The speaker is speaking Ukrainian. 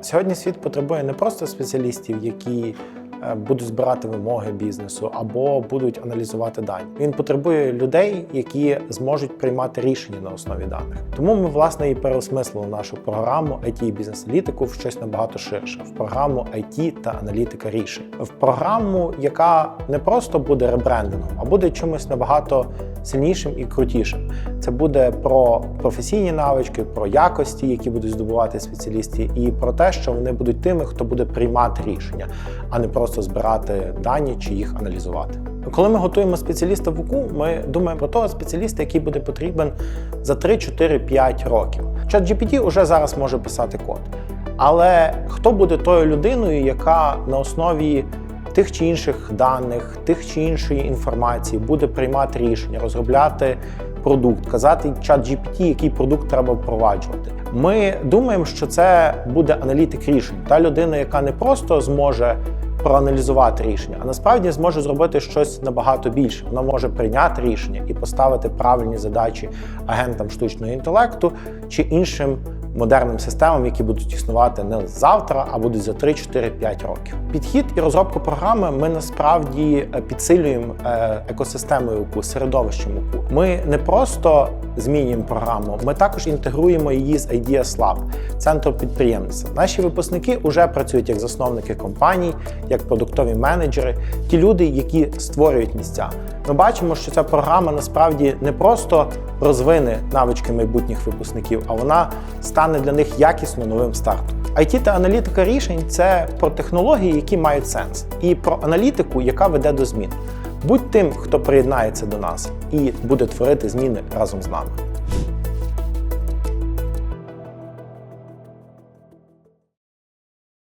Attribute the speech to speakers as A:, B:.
A: Сьогодні світ потребує не просто спеціалістів, які е, будуть збирати вимоги бізнесу або будуть аналізувати дані. Він потребує людей, які зможуть приймати рішення на основі даних. Тому ми власне і переосмислили нашу програму IT бізнес-аналітику в щось набагато ширше, в програму IT та аналітика рішень, в програму, яка не просто буде ребрендингом, а буде чимось набагато сильнішим і крутішим. Це буде про професійні навички, про якості, які будуть здобувати спеціалісти, і про те, що вони будуть тими, хто буде приймати рішення, а не просто збирати дані чи їх аналізувати. Коли ми готуємо спеціаліста в УКУ, ми думаємо про того спеціаліста, який буде потрібен за 3, 4, 5 років. ChatGPT уже зараз може писати код. Але хто буде тою людиною, яка на основі тих чи інших даних, тих чи іншої інформації буде приймати рішення, розробляти продукт, казати чат GPT, який продукт треба впроваджувати. Ми думаємо, що це буде аналітик рішень, та людина, яка не просто зможе проаналізувати рішення, а насправді зможе зробити щось набагато більше. Вона може прийняти рішення і поставити правильні задачі агентам штучного інтелекту чи іншим модерним системам, які будуть існувати не завтра, а будуть за 3, 4, 5 років. Підхід і розробку програми ми насправді е, підсилюємо е, екосистемою УКУ, середовищем УКУ. Ми не просто змінюємо програму, ми також інтегруємо її з Ideas Lab, центром підприємництва. Наші випускники вже працюють як засновники компаній, як продуктові менеджери, ті люди, які створюють місця. Ми бачимо, що ця програма насправді не просто розвине навички майбутніх випускників, а вона стане для них якісно новим стартом. IT та аналітика рішень це про технології, які мають сенс, і про аналітику, яка веде до змін. Будь тим, хто приєднається до нас і буде творити зміни разом з нами.